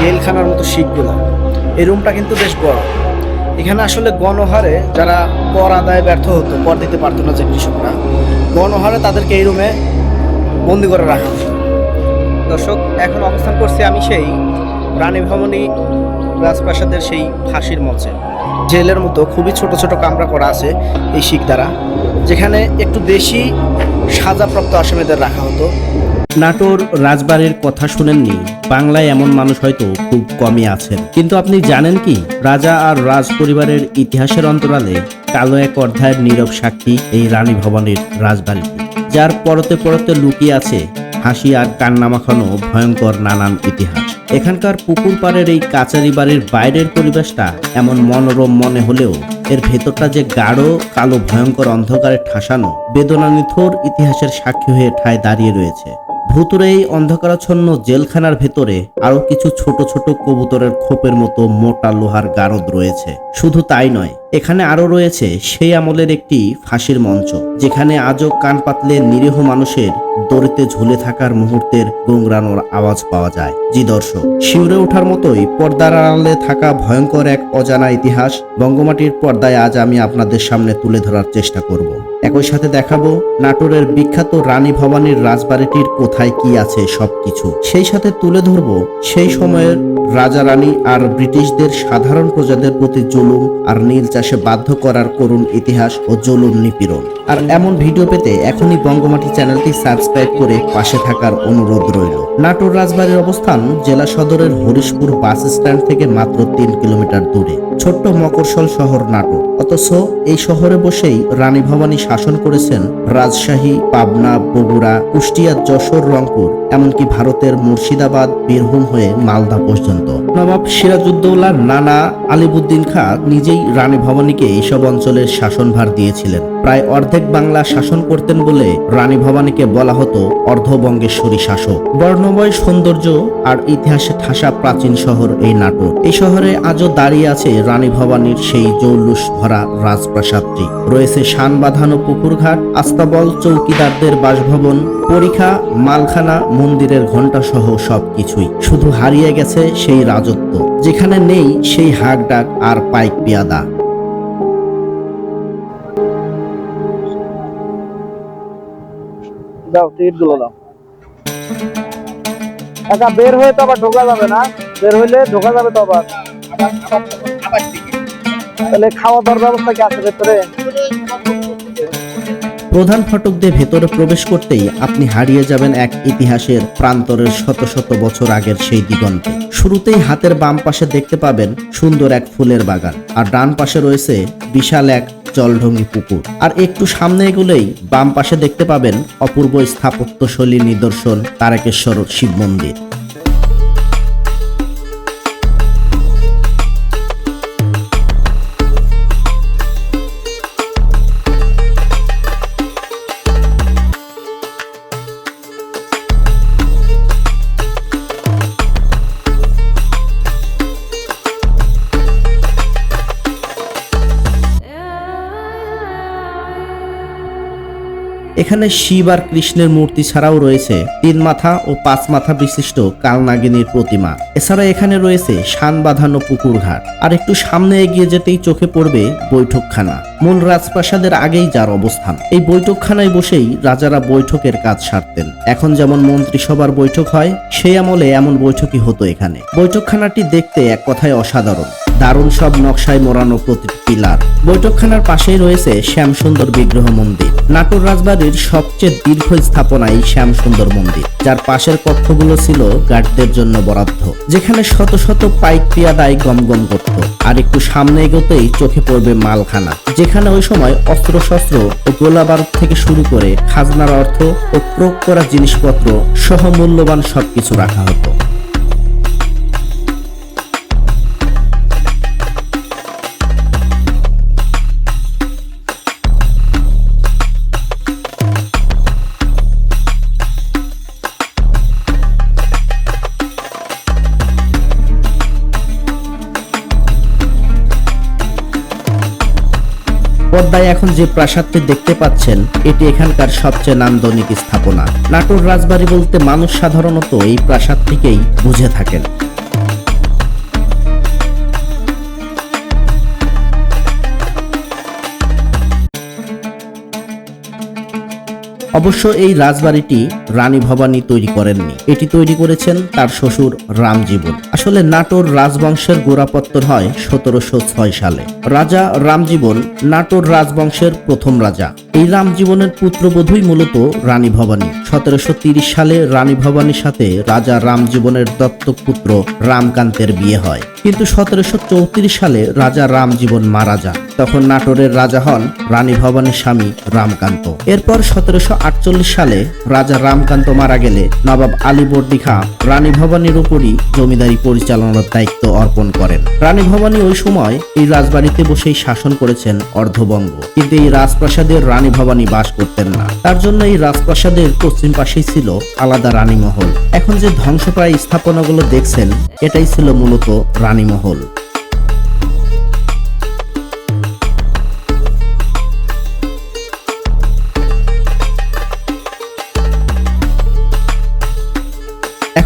জেলখানার মতো শিখগুলো এই রুমটা কিন্তু বেশ বড়। এখানে আসলে গণহারে যারা কর আদায় ব্যর্থ হতো, কর দিতে পারতো না যে কৃষকরা, গণহারে তাদেরকে এই রুমে বন্দি করে রাখা হতো। দর্শক, এখন অবস্থান করছি আমি সেই রানী ভবনী রাজপ্রাসাদের সেই ফাঁসির মঞ্চে। জেলের মতো খুবই ছোট ছোট কামরা করা আছে এই শিখ দ্বারা, যেখানে একটু বেশি সাজাপ্রাপ্ত আসামিদের রাখা হতো। নাটোর রাজবাড়ির কথা শুনেননি। বাংলায় এমন মানুষ হয়তো খুব কমই আছেন। কিন্তু আপনি জানেন কি? রাজা আর রাজ পরিবারের ইতিহাসের অন্তরালে কালো এক অধ্যায়ের নীরব সাক্ষী এই রানী ভবানীর রাজবাড়িটি। যার পরতে পরতে লুকিয়ে আছে হাসি আর কান্না মাখানো ভয়ঙ্কর নানান ইতিহাস। এখানকার পুকুর পাড়ের এই কাচারি বাড়ির বাইরের পরিবেশটা এমন মনোরম মনে হলেও এর ভেতরটা যে গাঢ়, কালো, ভয়ঙ্কর অন্ধকারে ঠাসানো বেদনানিথোর ইতিহাসের সাক্ষী হয়ে ঠায় দাঁড়িয়ে রয়েছে। ভুতুরে এই অন্ধকারাচ্ছন্ন জেলখানার ভেতরে আরও কিছু ছোট ছোট কবুতরের খোপের মতো মোটা লোহার গারদ রয়েছে। শুধু তাই নয়, এখানে আরও রয়েছে সেই আমলের একটি ফাঁসির মঞ্চ, যেখানে আজও কান পাতলে নিরীহ মানুষের দড়িতে ঝুলে থাকার মুহূর্তের গোংরানোর আওয়াজ পাওয়া যায়। জি দর্শক, শিউরে ওঠার মতোই পর্দার আড়ালে থাকা ভয়ঙ্কর এক অজানা ইতিহাস বঙ্গমাটির পর্দায় আজ আমি আপনাদের সামনে তুলে ধরার চেষ্টা করব। একই সাথে দেখাবো, নাটোরের বিখ্যাত রানী ভবানীর রাজবাড়িটির কোথায় কি আছে সবকিছু। সেই সাথে তুলে ধরবো, সেই সময়ের রাজা রানী আর ব্রিটিশদের সাধারণ প্রজাদের প্রতি জুলুম আর নীল চাষে বাধ্য করার করুণ ইতিহাস ও জুলুম নিপীড়ন। আর এমন ভিডিও পেতে এখনই বঙ্গমাটি চ্যানেলটি সাবস্ক্রাইব করে পাশে থাকার অনুরোধ রইল। নাটোর রাজবাড়ির অবস্থান জেলা সদরের হরিশপুর বাস স্ট্যান্ড থেকে মাত্র তিন কিলোমিটার দূরে। ছোট্ট মকরসল শহর নাটোর। অথচ এই শহরে বসেই রানী ভবানী শাসন করেছেন রাজশাহী পাবনা বগুড়া কুষ্টিয়া যশোর রংপুর। এমনকি ভারতের মুর্শিদাবাদ, বীরভূম হয়ে মালদা পর্যন্ত। নবাব সিরাজউদ্দৌলার নানা আলিবুদ্দিন খাঁ নিজেই রানী ভবানীকে এইসব অঞ্চলের শাসনভার দিয়েছিলেন। প্রায় অর্ধেক বাংলা শাসন করতেন বলে রানী ভবানীকে বলা হতো অর্ধবঙ্গেশ্বরী শাসক। বর্ণময় সৌন্দর্য আর ইতিহাসে ঠাসা প্রাচীন শহর এই নাটোর এই শহরে আজও দাঁড়িয়ে আছে রানী ভবানীর সেই জৌলুস ভরা রাজপ্রাসাদটি। রয়েছে শান বাঁধানো পুকুরঘাট, আস্তাবল চৌকিদারদের বাসভবন পরীক্ষা, মালখানা, মন্দিরের ঘণ্টা সহ সবকিছুই। শুধু হারিয়ে গেছে সেই রাজত্ব। যেখানে নেই সেই হাক ডাক আর পাইক পিয়াদা। দাও দাও। একা বের হয়ে তো আবার ঢোকা যাবে না। বের হইলে ঢোকা যাবে তো আবার। তাহলে খাওয়া দাওয়ার ব্যবস্থা কি আছে ভেতরে? প্রধান ফটক দিয়ে ভেতরে প্রবেশ করতেই আপনি হারিয়ে যাবেন এক ইতিহাসের প্রান্তরের শত শত বছর আগের সেই দিগন্তে। শুরুতেই হাতের বাম পাশে দেখতে পাবেন সুন্দর এক ফুলের বাগান, আর ডান পাশে রয়েছে বিশাল এক জলঢঙ্গি পুকুর। আর একটু সামনে এগুলেই বাম পাশে দেখতে পাবেন অপূর্ব স্থাপত্যশৈলী নিদর্শন তারকেশ্বর শিব মন্দির। এখানে শিব আর কৃষ্ণের মূর্তি ছাড়াও রয়েছে তিন মাথা ও পাঁচ মাথা বিশিষ্ট কালনাগিনীর প্রতিমা। এছাড়া এখানে রয়েছে শান বাঁধানো পুকুর ঘাট। আর একটু সামনে এগিয়ে যেতেই চোখে পড়বে বৈঠকখানা। মূল রাজপ্রাসাদের আগেই যার অবস্থান। এই বৈঠকখানায় বসেই রাজারা বৈঠকের কাজ সারতেন। এখন যেমন মন্ত্রিসভার বৈঠক হয়, সেই আমলে এমন বৈঠকই হতো এখানে। বৈঠকখানাটি দেখতে এক কথায় অসাধারণ। দারুণ সব নকশায় মোড়ানো প্রতিটি পিলার। বৈঠকখানার পাশেই রয়েছে শ্যামসুন্দর বিগ্রহ মন্দির। নাটোর রাজবাড়ির সবচেয়ে দীর্ঘ স্থাপনা এই শ্যামসুন্দর মন্দির, যার পাশের কক্ষগুলো ছিল গার্ডদের জন্য বরাদ্দ, যেখানে শত শত পাইক পিয়াদায় গমগম করত। আর একটু সামনে এগোতেই চোখে পড়বে মালখানা, যেখানে ওই সময় অস্ত্র শস্ত্র ও গোলা বারুদ থেকে শুরু করে খাজনার অর্থ ও প্রয়োগ করা জিনিসপত্র সহ মূল্যবান সবকিছু রাখা হতো। পদ্মায় এখন যে প্রাসাদটি দেখতে পাচ্ছেন, এটি এখানকার সবচেয়ে নান্দনিক স্থাপনা। নাটোর রাজবাড়ি বলতে মানুষ সাধারণত এই প্রাসাদটিকেই বুঝে থাকেন। অবশ্য এই রাজবাড়িটি রানী ভবানী তৈরি করেননি। এটি তৈরি করেছেন তার শ্বশুর রামজীবন। আসলে নাটোর রাজবংশের গোড়াপত্তর হয় সতেরোশো ছয় সালে। রাজা রামজীবন নাটোর রাজবংশের প্রথম রাজা। এই রামজীবনের পুত্রবধূই মূলত রানী ভবানী। সতেরোশো সালে রানী ভবানীর সাথে রাজা রামজীবনের দত্তক পুত্র রামকান্তের বিয়ে হয়। কিন্তু সতেরোশো সালে রাজা রামজীবন মারা যান। তখন নাটোরের রাজা হন রানী ভবানীর স্বামী রামকান্ত। এরপর সতেরোশো আটচল্লিশ সালে রাজা রামকান্ত মারা গেলে নবাব আলীবর্দী খাঁ রানী ভবানীর উপরই জমিদারি পরিচালনার দায়িত্ব অর্পণ করেন। রানী ভবানী ওই সময় এই রাজবাড়িতে বসেই শাসন করেছেন অর্ধবঙ্গ। কিন্তু এই রাজপ্রাসাদের রানী ভবানী বাস করতেন না। তার জন্য এই রাজপ্রাসাদের পশ্চিম পাশেই ছিল আলাদা রানীমহল। এখন যে ধ্বংসপ্রায় স্থাপনাগুলো দেখছেন, এটাই ছিল মূলত রানীমহল।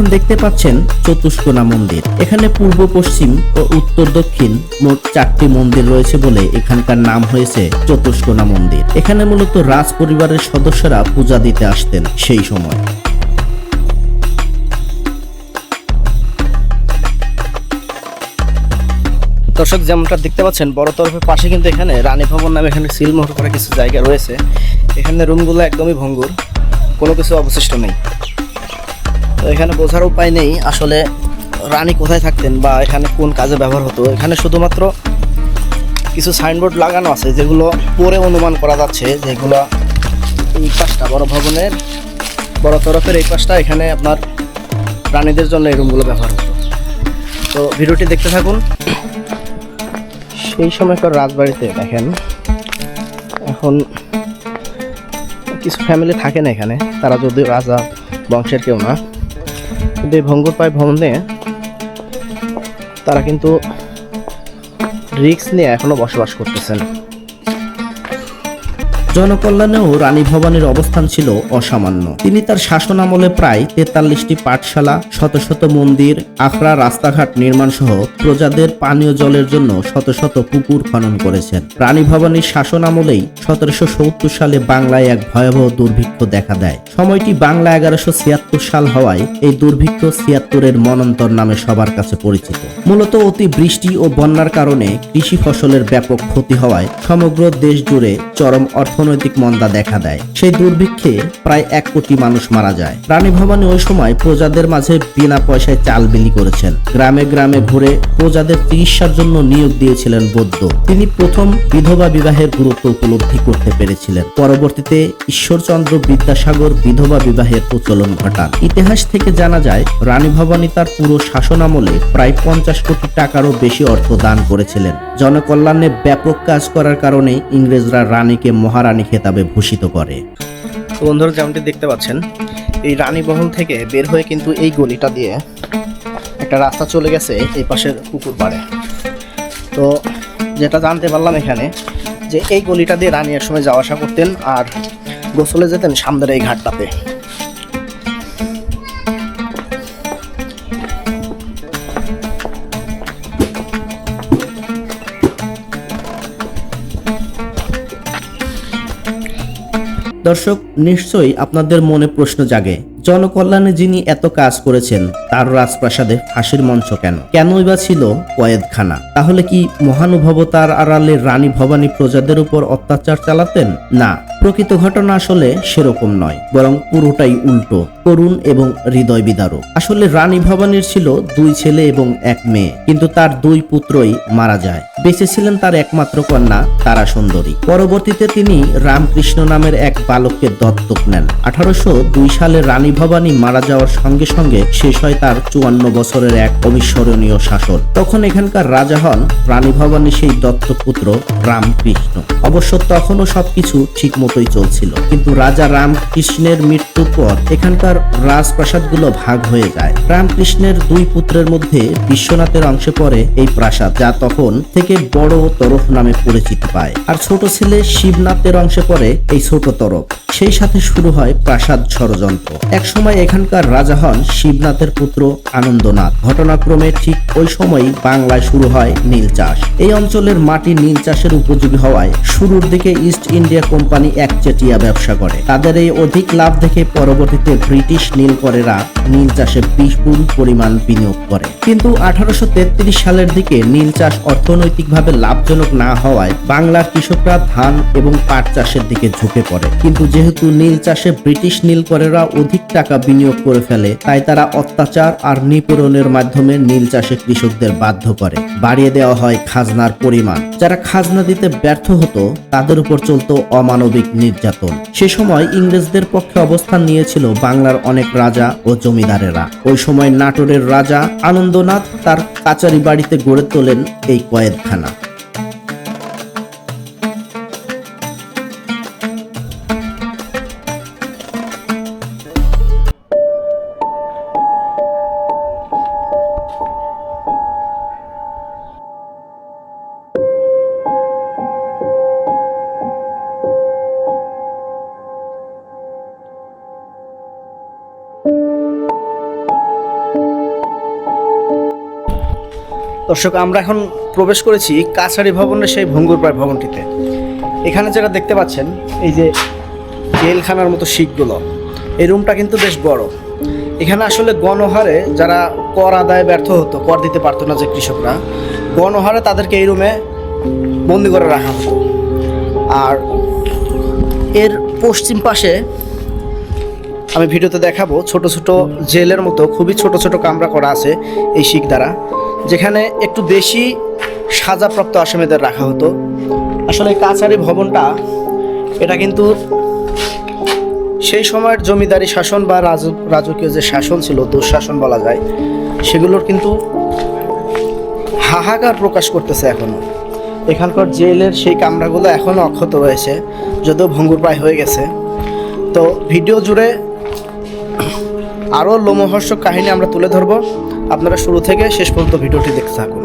এখন দেখতে পাচ্ছেন চতুষ্কোনা মন্দির। এখানে পূর্ব, পশ্চিম ও উত্তর, দক্ষিণ মোট চারটি মন্দির রয়েছে বলে এখানকার নাম হয়েছে চতুষ্কোনা মন্দির। এখানে মূলত রাজ পরিবারের সদস্যরা পূজা দিতে আসতেন সেই সময়। দর্শক, যেমনটা দেখতে পাচ্ছেন, বড় তরফের পাশে কিন্তু এখানে রানী ভবন নামে এখানে সিলমোহর করা কিছু জায়গা রয়েছে। এখানে রুমগুলো একদমই ভঙ্গুর, কোনো কিছু অবশিষ্ট নেই। তো এখানে বোঝার উপায় নেই, আসলে রানী কোথায় থাকতেন বা এখানে কোন কাজে ব্যবহার হতো। এখানে শুধুমাত্র কিছু সাইনবোর্ড লাগানো আছে, যেগুলো পরে অনুমান করা যাচ্ছে, যেগুলো এই পাশটা, বড় ভবনের বড় তরফের এই পাশটা, এখানে আপনার রানীদের জন্য এই রুমগুলো ব্যবহার হতো। তো ভিডিওটি দেখতে থাকুন। সেই সময়কার রাজবাড়িতে দেখেন, এখন কিছু ফ্যামিলি থাকে না এখানে, তারা যদিও রাজা, বংশের কেউ না। কিন্তু এই ভঙ্গুরপাই ভ্রমণে তারা কিন্তু রিক্স নিয়ে এখনও বসবাস করতেছেন। জনকল্যাণেও রানী ভবানীর অবস্থান ছিল অসামান্য। তিনি তার শাসন আমলে প্রায় তেতাল্লিশটি পাঠশালা, শত শত মন্দির, আখড়া রাস্তাঘাট নির্মাণ সহ প্রজাদের পানীয় জলের জন্য শত শত পুকুর খনন করেছেন। রানী ভবানীর শাসন আমলেই সতেরোশো সত্তর সালে বাংলায় এক ভয়াবহ দুর্ভিক্ষ দেখা দেয়। সময়টি বাংলা এগারোশো ছিয়াত্তর সাল হওয়ায় এই দুর্ভিক্ষ ছিয়াত্তরের মনন্তর নামে সবার কাছে পরিচিত। মূলত অতি বৃষ্টি ও বন্যার কারণে কৃষি ফসলের ব্যাপক ক্ষতি হওয়ায় সমগ্র দেশ জুড়ে চরম অর্থনৈতিক মন্দা দেখা দেয়। সেই দুর্ভিক্ষে প্রায় এক কোটি মানুষ মারা যায়। রানী ভবানী ওই সময় প্রজাদের মাঝে বিনা পয়সায় চাল বিলি করেছেন। গ্রামে গ্রামে ঘুরে প্রজাদের চিকিৎসার জন্য নিয়োগ দিয়েছিলেন বৌদ্ধ। তিনি প্রথম বিধবা বিবাহের গুরুত্ব উপলব্ধি করতে পেরেছিলেন। পরবর্তীতে ঈশ্বরচন্দ্র বিদ্যাসাগর বিধবা বিবাহের প্রচলন ঘটান। ইতিহাস থেকে জানা যায়, রানী ভবানী তার পুরো শাসন আমলে প্রায় পঞ্চাশ কোটি টাকারও বেশি অর্থ দান করেছিলেন। জনকল্যাণে ব্যাপক কাজ করার কারণে ইংরেজরা রানীকে মহারানী খেতাবে ভূষিত করে। তো বন্ধুরা, যেমনটি দেখতে পাচ্ছেন, এই রানী বহল থেকে বের হয়ে কিন্তু এই গলিটা দিয়ে একটা রাস্তা চলে গেছে এই পাশের পুকুর পাড়ে। তো যেটা জানতে পারলাম এখানে, যে এই গলিটা দিয়ে রানী এক সময় যাওয়া আসা করতেন আর গোসলে যেতেন সামনের এই ঘাটটাতে। দর্শক, নিশ্চয়ই আপনাদের মনে প্রশ্ন জাগে, জনকল্যাণে যিনি এত কাজ করেছেন, তার রাজপ্রাসাদে ফাঁসির মঞ্চ কেন? কেনই বা ছিল কয়েদখানা? তাহলে কি মহানুভবতার আড়ালে রানী ভবানী প্রজাদের উপর অত্যাচার চালাতেন? না প্রকৃত ঘটনা আসলে সেরকম নয়, বরং পুরোটাই উল্টো, করুণ এবং হৃদয় বিদারক আসলে রানী ভবানীর ছিল দুই ছেলে এবং এক মেয়ে, কিন্তু তার দুই পুত্রই মারা যায়। বেঁচে ছিলেন তার একমাত্র কন্যা তারা সুন্দরী। পরবর্তীতে তিনি রামকৃষ্ণ নামের এক বালককে দত্তক নেন। আঠারোশো দুই সালে রানী ভবানী মারা যাওয়ার সঙ্গে সঙ্গে শেষ হয় তার চুয়ান্ন বছরের এক অবিস্মরণীয় শাসন। তখন এখানকার রাজা হন রানী ভবানী সেই দত্তক পুত্র রামকৃষ্ণ। অবশ্য তখনও সবকিছু ঠিক মতোই চলছিল। কিন্তু রাজা রামকৃষ্ণের মৃত্যুর পর এখানকার রাজপ্রাসাদগুলো ভাগ হয়ে যায়। রামকৃষ্ণের দুই পুত্রের মধ্যে বিশ্বনাথের অংশে পড়ে এই প্রাসাদ, যা তখন থেকে বড় তরফ নামে পরিচিতি পায়। আর ছোট ছেলে শিবনাথের অংশে পড়ে এই ছোট তরফ। সেই সাথে শুরু হয় প্রাসাদ ষড়যন্ত্র। এক সময় এখানকার রাজা হন শিবনাথের পুত্র আনন্দনাথ। ঘটনাক্রমে ঠিক ওই সময়ই বাংলায় শুরু হয় নীল চাষ। এই অঞ্চলের মাটি নীল চাষের উপযোগী হওয়ায় শুরুর দিকে ইস্ট ইন্ডিয়া কোম্পানি একচেটিয়া ব্যবসা করে। তাদের এই অধিক লাভ দেখে পরবর্তীতে ব্রিটিশ নীলকরেরা নীল চাষে বিপুল পরিমাণ বিনিয়োগ করে। কিন্তু আঠারোশো সালের দিকে নীল চাষ অর্থনৈতিকভাবে লাভজনক না হওয়ায় বাংলার কৃষকরা ধান এবং পাট চাষের দিকে ঝুঁকে পড়ে। কিন্তু যেহেতু নীল চাষে ব্রিটিশ নীলকরেরা অধিক টাকা বিনিয়োগ করে ফেলে, তাই তারা অত্যাচার আর নিপীড়নের মাধ্যমে নীল চাষে কৃষকদের বাধ্য করে। বাড়িয়ে দেওয়া হয় খাজনার পরিমাণ। যারা খাজনা দিতে ব্যর্থ হতো তাদের উপর চলত অমানবিক নির্যাতন। সে সময় ইংরেজদের পক্ষে অবস্থান নিয়েছিল বাংলার অনেক রাজা ও জমিদারেরা। ওই সময় নাটোরের রাজা আনন্দনাথ তার কাচারি বাড়িতে গড়ে তোলেন এই কয়েদখানা। দর্শক, আমরা এখন প্রবেশ করেছি কাছারি ভবনের সেই ভঙ্গুরপ্রায় ভবনটিতে। এখানে যেটা দেখতে পাচ্ছেন, এই যে জেলখানার মতো শিখগুলো এই রুমটা কিন্তু বেশ বড়। এখানে আসলে গণহারে যারা কর আদায় ব্যর্থ হতো, কর দিতে পারতো না যে কৃষকরা, গণহারে তাদেরকে এই রুমে বন্দি করে রাখা হতো। আর এর পশ্চিম পাশে আমি ভিডিওতে দেখাবো ছোট ছোট জেলের মতো, খুবই ছোট ছোট কামরা করা আছে এই শিখ দ্বারা। যেখানে একটু বেশি সাজাপ্রাপ্ত আসামিদের রাখা হতো। আসলে কাছারি ভবনটা, এটা কিন্তু সেই সময়ের জমিদারি শাসন বা রাজ, রাজকীয় যে শাসন ছিল, দুঃশাসন বলা যায়, সেগুলোর কিন্তু হাহাকার প্রকাশ করতেছে এখনও এখানকার জেলের সেই কামরাগুলো এখনও অক্ষত রয়েছে, যদিও ভঙ্গুর প্রায় হয়ে গেছে। তো ভিডিও জুড়ে আরও লোমহর্ষক কাহিনী আমরা তুলে ধরবো। আপনারা শুরু থেকে শেষ পর্যন্ত ভিডিওটি দেখতে থাকুন।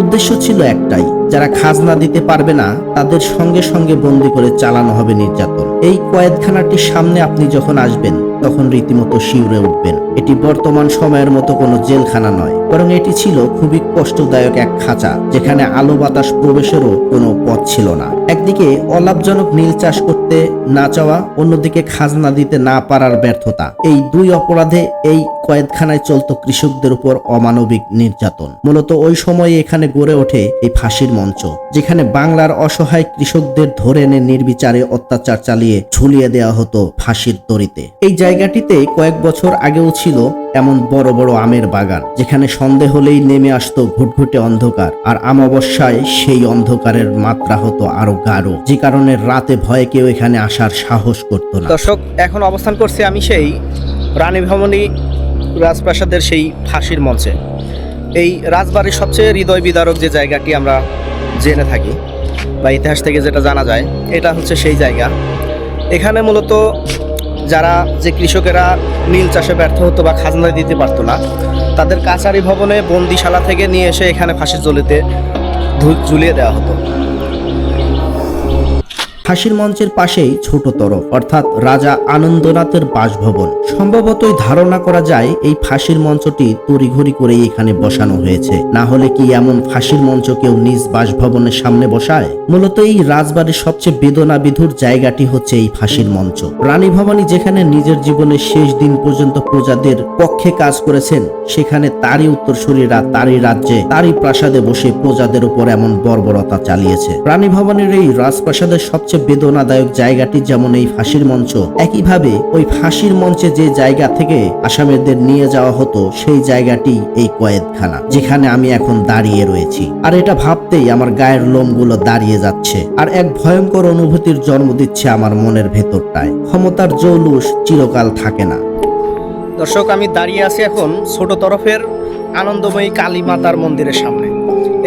উদ্দেশ্য ছিল একটাই, যারা খাজনা দিতে পারবে না, তাদের সঙ্গে সঙ্গে বন্দি করে চালানো হবে নির্যাতন। এই কয়েদখানাটির সামনে আপনি যখন আসবেন, তখন রীতিমতো শিউরে উঠবেন। এটি বর্তমান সময়ের মতো কোনো জেলখানা নয়। বরং এটি ছিল খুবই কষ্টদায়ক এক খাঁচা, যেখানে আলো বাতাস প্রবেশেরও কোনো পথ ছিল না। একদিকে অলাভজনক নীল চাষ করতে না চাওয়া, অন্যদিকে খাজনা দিতে না পারার ব্যর্থতা। এই দুই অপরাধে এই কয়েদখানায় চলত কৃষকদের উপর অমানবিক নির্যাতন। মূলত ওই সময়ে এখানে গড়ে ওঠে এই ফাঁসির মঞ্চ, যেখানে বাংলার অসহায় কৃষকদের ধরে এনে নির্বিচারে অত্যাচার চালিয়ে ঝুলিয়ে দেওয়া হতো ফাঁসির দড়িতে এই জায়গাটিতে কয়েক বছর আগেও ছিল এমন বড় বড় আমের বাগান, যেখানে সন্ধে হলেই নেমে আসতো ঘুটঘুটে অন্ধকার। আর আমাবস্যায় সেই অন্ধকারের মাত্রা হতো আরও গাঢ়। যে কারণে রাতে ভয়ে কেউ এখানে আসার সাহস করতো না। দর্শক, এখন অবস্থান করছি আমি সেই রানী ভবনী রাজপ্রাসাদের সেই ফাঁসির মঞ্চে। এই রাজবাড়ির সবচেয়ে হৃদয় বিদারক যে জায়গাটি আমরা জেনে থাকি, বা ইতিহাস থেকে যেটা জানা যায়, এটা হচ্ছে সেই জায়গা। এখানে মূলত যারা যে কৃষকেরা নীল চাষে ব্যর্থ হতো বা খাজনা দিতে পারতো না তাদের কাছারি ভবনে বন্দিশালা থেকে নিয়ে এসে এখানে ফাঁসির জলিতে ঝুলিয়ে দেওয়া হতো। ফাঁসির মঞ্চের পাশেই ছোট তরফ, অর্থাৎ রাজা আনন্দনাথের বাসভবন। সম্ভবতই ধারণা করা যায় এই ফাঁসির মঞ্চটি তড়িঘড়ি করেই এখানে বসানো হয়েছে। না হলে কি এমন ফাঁসির মঞ্চ কেউ নিজ বাসভবনের সামনে বসায়? মূলত এই রাজবাড়ির সবচেয়ে বেদনা বিধুর জায়গাটি হচ্ছে এই ফাঁসির মঞ্চ। রানী ভবানী যেখানে নিজের জীবনের শেষ দিন পর্যন্ত প্রজাদের পক্ষে কাজ করেছেন, সেখানে তারই উত্তরসূরিরা তারই রাজ্যে, তারই প্রাসাদে বসে প্রজাদের উপর এমন বর্বরতা চালিয়েছে। রানী ভবনের এই রাজপ্রাসাদের সবচেয়ে বেদনাদায়ক জায়গাটি যেমন এই ফাঁসির মঞ্চ, একইভাবে ওই ফাঁসির মঞ্চে যে জায়গা থেকে আসামিদের নিয়ে যাওয়া হতো, সেই জায়গাটি এই কয়েদখানা, যেখানে আমি এখন দাঁড়িয়ে রয়েছি। আর এটা ভাবতেই আমার গায়ের লোমগুলো দাঁড়িয়ে যাচ্ছে। আর এক ভয়ঙ্কর অনুভূতির জন্ম দিচ্ছে আমার মনের ভেতরটায়। ক্ষমতার জৌলুস চিরকাল থাকে না। দর্শক, আমি দাঁড়িয়ে আছি এখন ছোট তরফের আনন্দময়ী কালী মাতার মন্দিরের সামনে।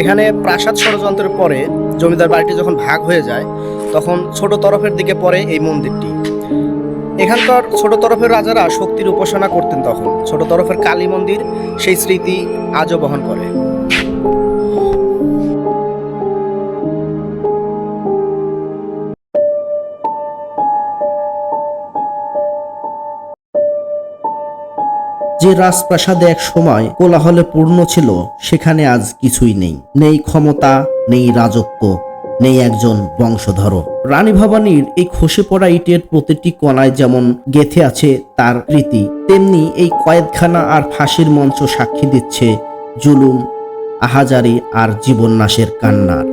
এখানে প্রাসাদ ষড়যন্ত্রের পরে জমিদার বাড়িটি যখন ভাগ হয়ে যায়, তখন ছোট তরফের দিকে পড়ে এই মন্দিরটি। এখানকার ছোট তরফের রাজারা শক্তির উপাসনা করতেন তখন। ছোট তরফের কালী মন্দির সেই স্মৃতি আজও বহন করে। যে রাজপ্রাসাদে এক সময় কোলাহলে পূর্ণ ছিল, সেখানে আজ কিছুই নেই। নেই ক্ষমতা, নেই রাজত্ব, নেই একজন বংশধর রানী ভবানীর এই খসে পড়া ইটের প্রতিটি কণায় যেমন গেথে আছে তার রীতি, তেমনি এই কয়েদখানা আর ফাঁসির মঞ্চ সাক্ষী দিচ্ছে জুলুম, আহাজারি আর জীবন নাশের কান্নার।